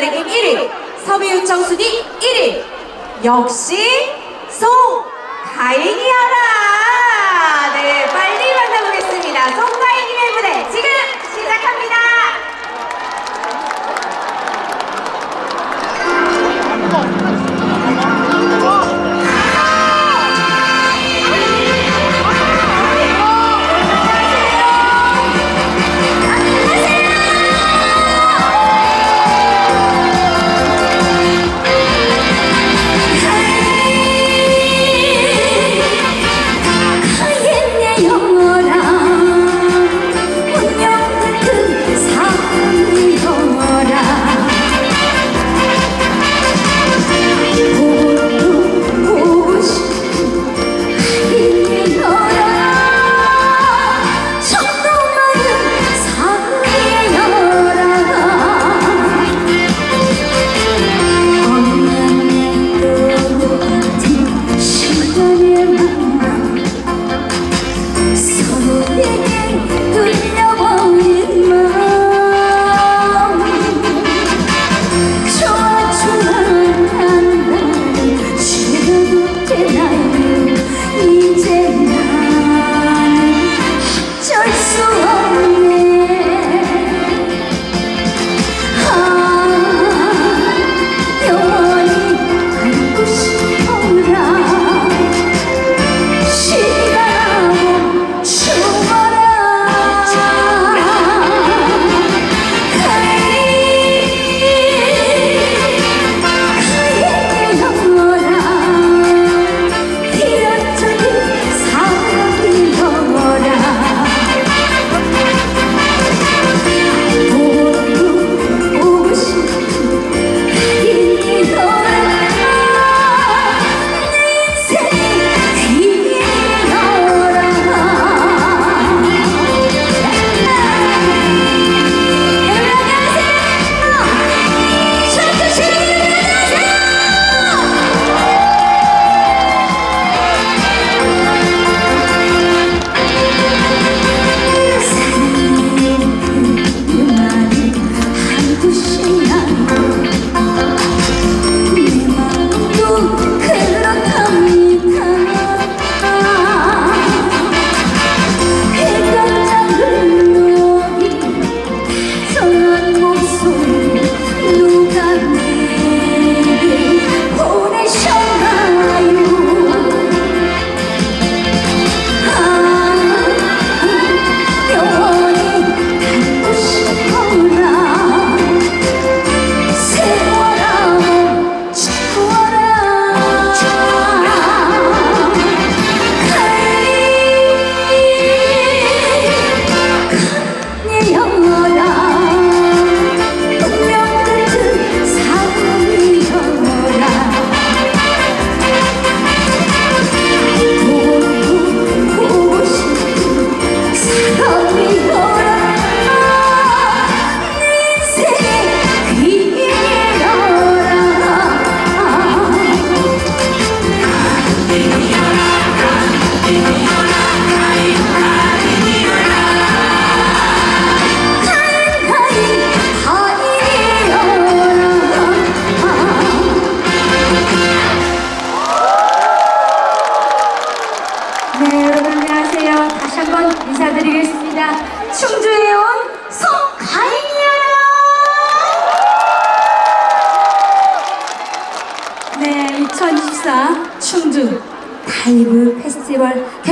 여자 랭킹 1위, 섭외 요청 순위 1위. 역시 송가인이여라.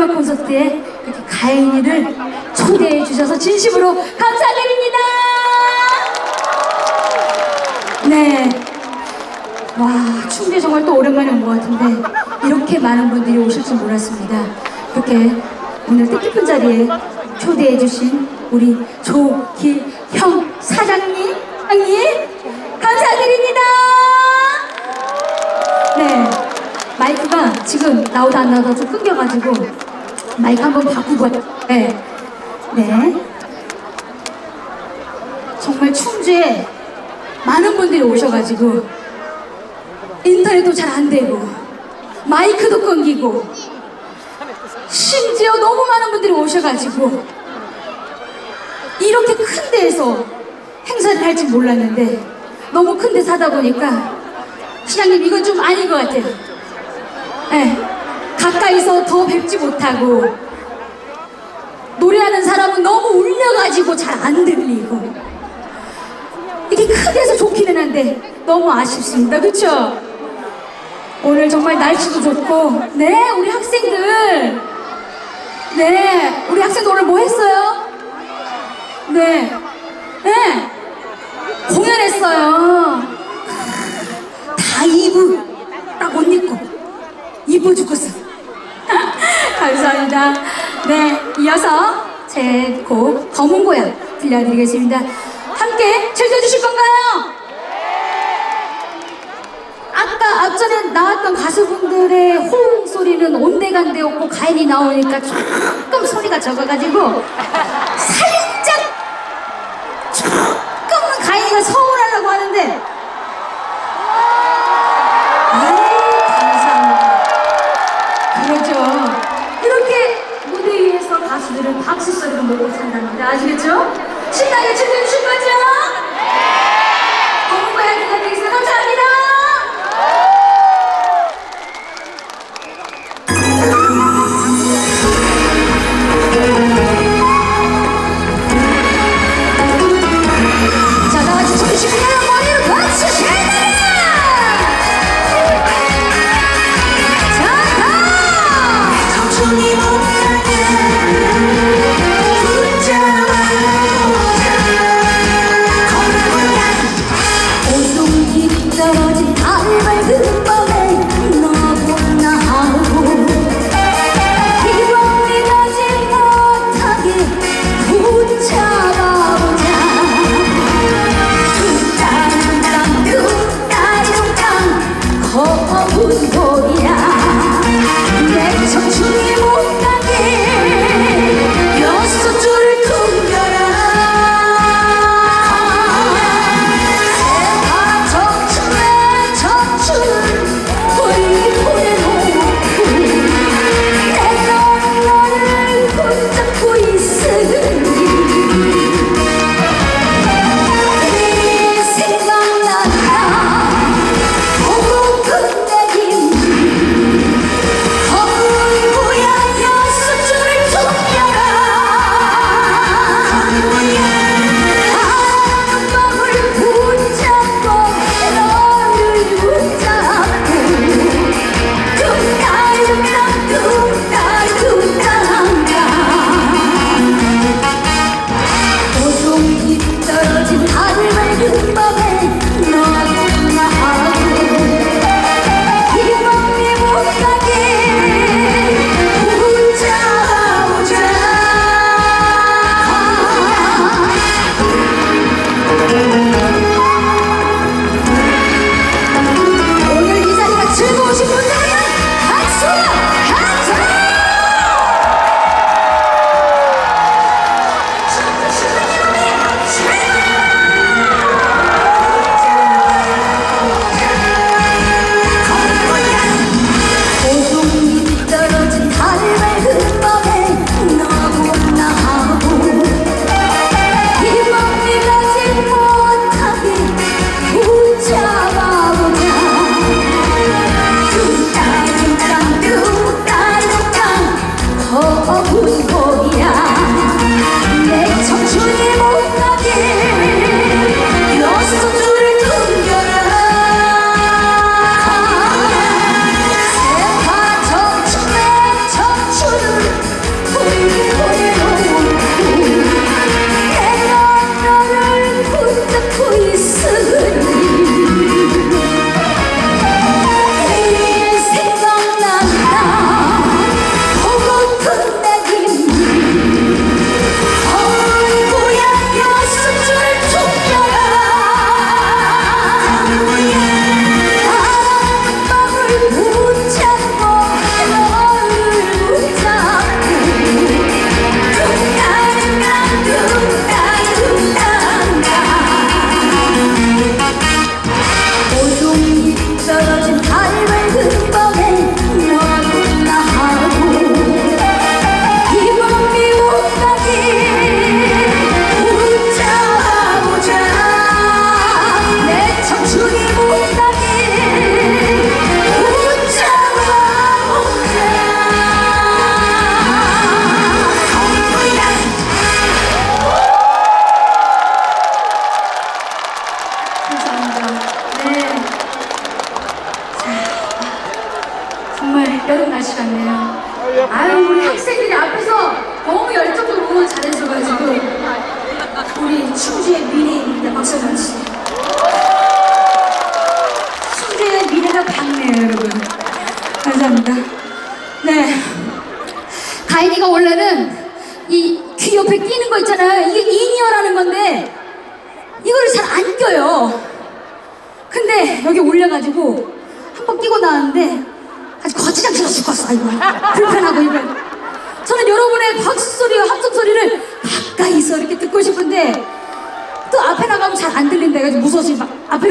테마 콘서트에 이렇게 가인이를 초대해 주셔서 진심으로 감사드립니다. 네. 와, 충주에 정말 또 오랜만에 온 것 같은데 이렇게 많은 분들이 오실 줄 몰랐습니다. 이렇게 오늘 뜻깊은 자리에 초대해 주신 우리 조길형 사장님, 형님 감사드립니다. 네, 마이크가 지금 나오다 안 나오다 좀 끊겨가지고 마이크 한번 바꾸고 네, 네. 정말 충주에 많은 분들이 오셔가지고 인터넷도 잘 안 되고 마이크도 끊기고 심지어 너무 많은 분들이 오셔가지고 이렇게 큰 데에서 행사를 할 줄 몰랐는데 너무 큰 데서 하다 보니까 시장님 이건 좀 아닌 것 같아요. 네, 가까이서 더 뵙지 못하고 노래하는 사람은 너무 울려가지고 잘 안 들리고 이게 큰 데서 좋기는 한데 너무 아쉽습니다. 그렇죠? 오늘 정말 날씨도 좋고 네 우리 학생들 네 우리 학생들 오늘 뭐 했어요? 네 네. 공연했어요. 다 이브 딱 옷 입고 이뻐 죽겠어. 감사합니다. 네, 이어서 제 곡 검은 고양 들려드리겠습니다. 함께 즐겨주실 건가요? 아까 앞전에 나왔던 가수분들의 호응 소리는 온데간데없고 가인이 나오니까 조금 소리가 적어가지고 살짝 조금은 가인이가 서운하려고 하는데 소리를 먹고 산답니다 아시겠죠? 신나게 즐겨주실 거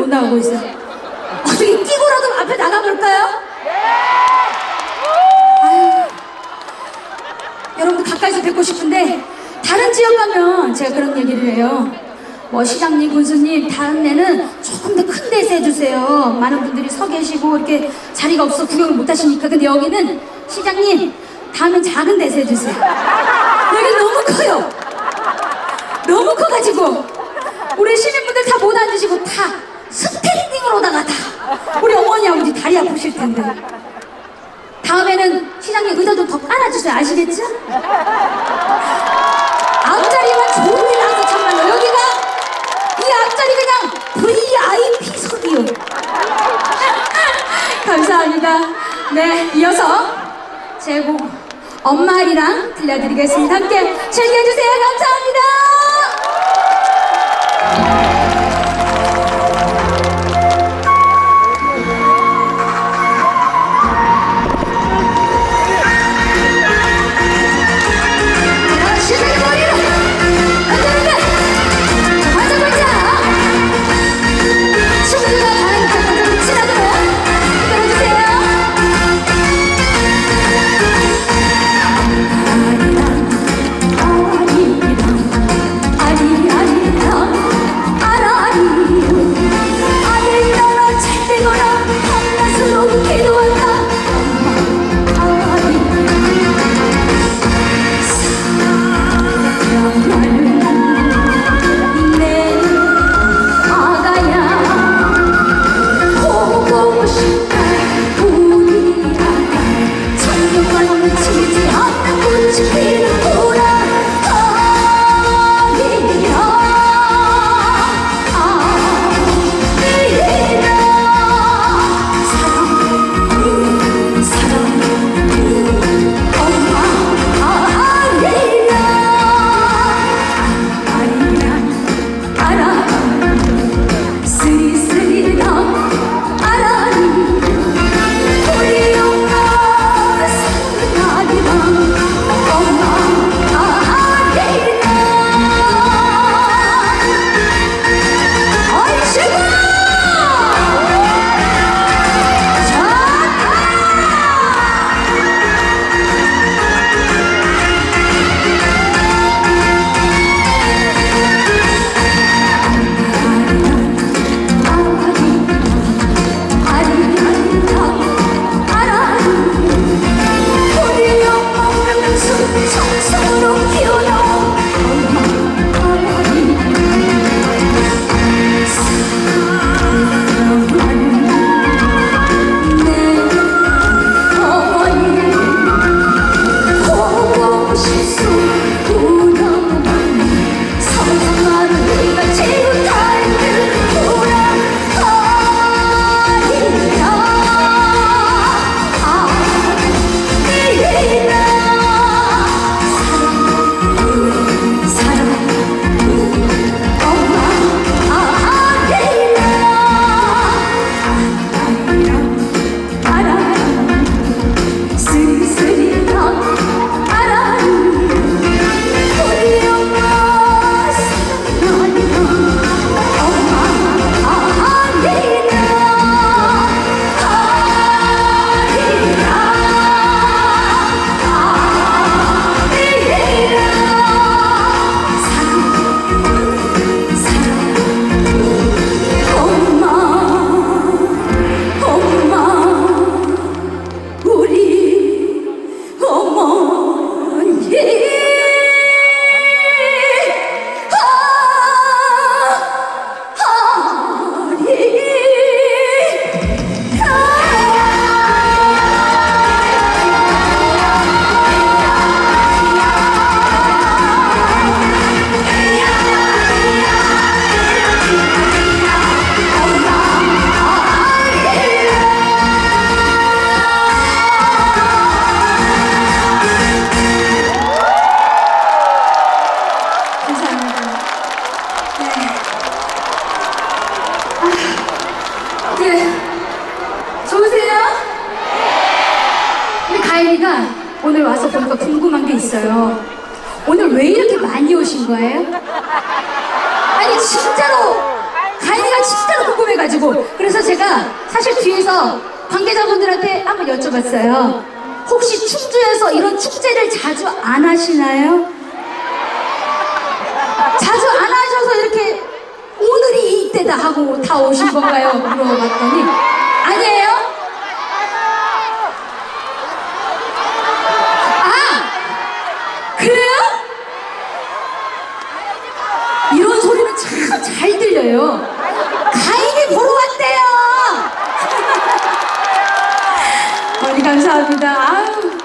못 나가고 있어요 어떻게 끼고라도 앞에 나가볼까요? 여러분들 가까이서 뵙고 싶은데 다른 지역 가면 제가 그런 얘기를 해요 뭐 시장님, 군수님 다음에는 조금 더 큰 데서 해주세요. 많은 분들이 서 계시고 이렇게 자리가 없어 구경을 못 하시니까. 근데 여기는 시장님 다음엔 작은 데서 해주세요. 여기 너무 커요. 너무 커가지고 우리 시민분들 다 못 앉으시고 다 스탠딩으로다가 다 우리 어머니 아버지 다리 아프실 텐데. 다음에는 시장님 의자 좀 더 깔아주세요. 아시겠죠? 앞자리만 좋은 일 나서 참말로 여기가 이 앞자리 그냥 VIP석이요 감사합니다 네 이어서 제곡 엄마리랑 들려드리겠습니다 함께 즐겨주세요 감사합니다 이때다 하고 다 오신 건가요? 물어봤더니 아니에요? 아 그래요? 이런 소리는 참 잘 들려요. 가인이 보러 왔대요. 어디 감사합니다. 아유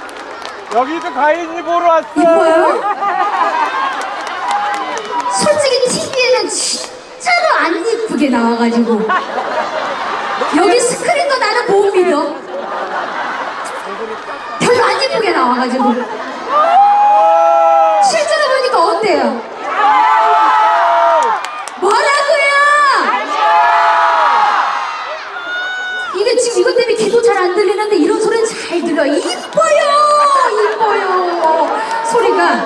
여기도 가인이 보러 왔어. 이뻐요? 솔직히 TV에는 진짜로 안 이쁘게 나와가지고 여기 스크린도 나는 못 믿어. 별로 안 이쁘게 나와가지고 실제로 보니까 어때요? 이게 지금 이것 때문에 귀도 잘 안 들리는데 이런 소리는 잘 들려. 이뻐요, 이뻐요. 소리가.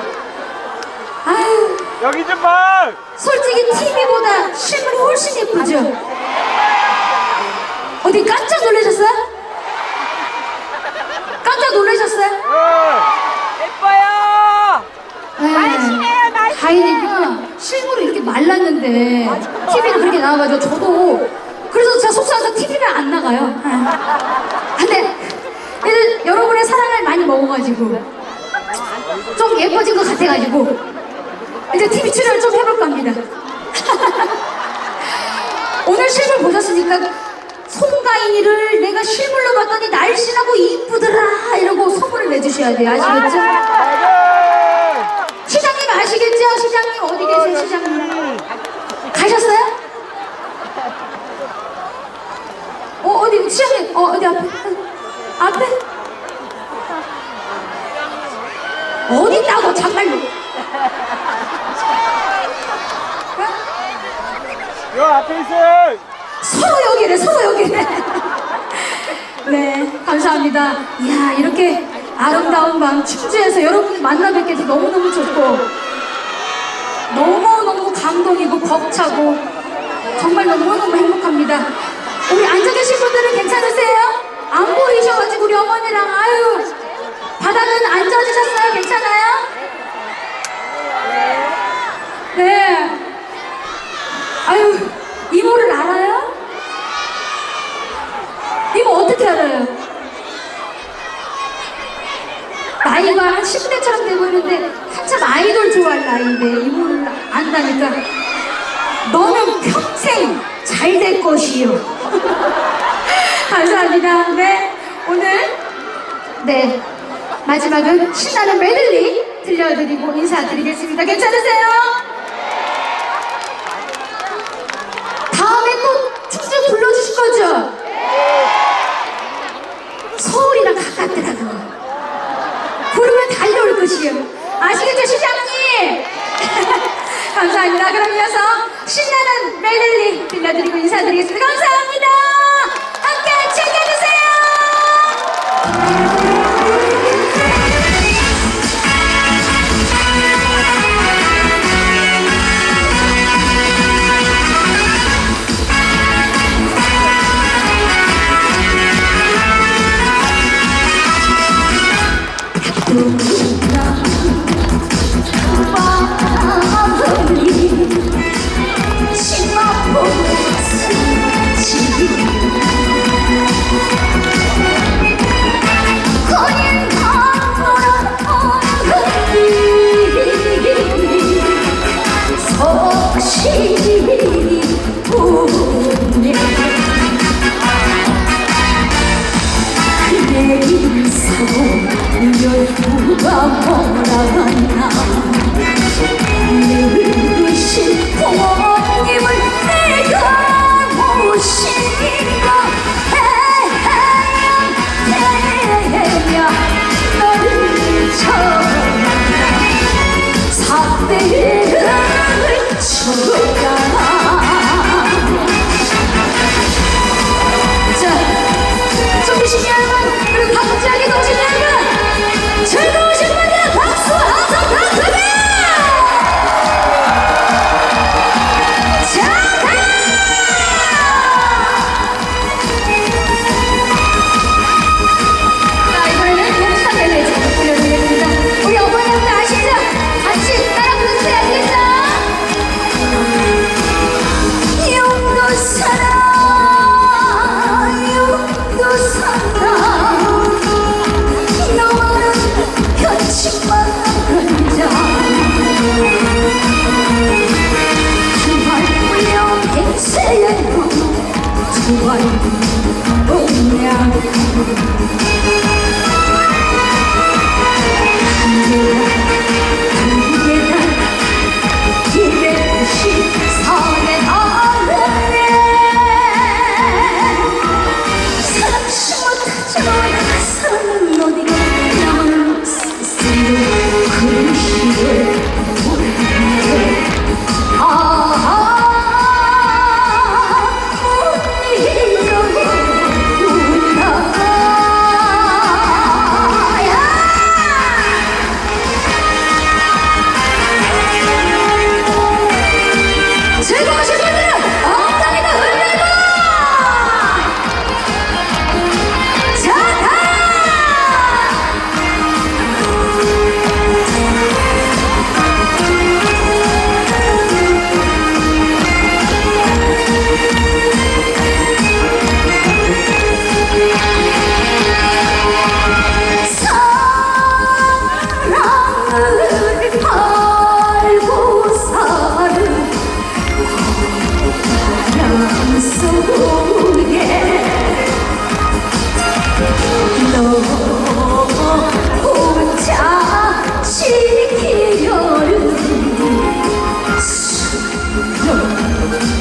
아유, 여기 좀 봐. 솔직히 TV보다 실물이 훨씬 예쁘죠? 어디 깜짝 놀라셨어요? 깜짝 놀라셨어요? 응. 예뻐요. 네. 날씬해요, 날씬해. 가인이가 실물이 이렇게 말랐는데 TV를 그렇게 나와가지고 저도 그래서 제가 속상해서 TV를 안 나가요. 아. 근데 얘들 여러분의 사랑을 많이 먹어가지고 좀 예뻐진 것 같아가지고 이제 TV 출연을 좀 해볼까 합니다. 오늘 실물 보셨으니까 송가인이를 내가 실물로 봤더니 날씬하고 이쁘더라 이러고 소문을 내주셔야 돼요. 아시겠죠? 시장님 아시겠죠? 시장님 어디 계세요, 시장님? 가셨어요? 어, 어디, 시장님, 어, 어디 앞에? 앞에? 어디 있다고, 정말로? 요 앞에 있어. 서로 여기래, 서로 여기래. 네, 감사합니다. 이야, 이렇게 아름다운 밤 충주에서 여러분들 만나 뵙게 돼서 너무너무 좋고, 너무너무 감동이고 벅차고, 정말 너무너무 행복합니다. 우리 앉아 계신 분들은 괜찮으세요? 안 보이셔가지고 우리 어머니랑, 아유, 바닥은 앉아주셨어요? 괜찮아요? 네. 아유, 이모를 알아요? 이모 어떻게 알아요? 나이가 한 10대처럼 돼 보이는데 한참 아이돌 좋아할 나이인데 이모를 안다니까 너는 평생 잘 될 것이요. 감사합니다. 네, 오늘 네 마지막은 신나는 메들리 들려드리고 인사드리겠습니다. 괜찮으세요?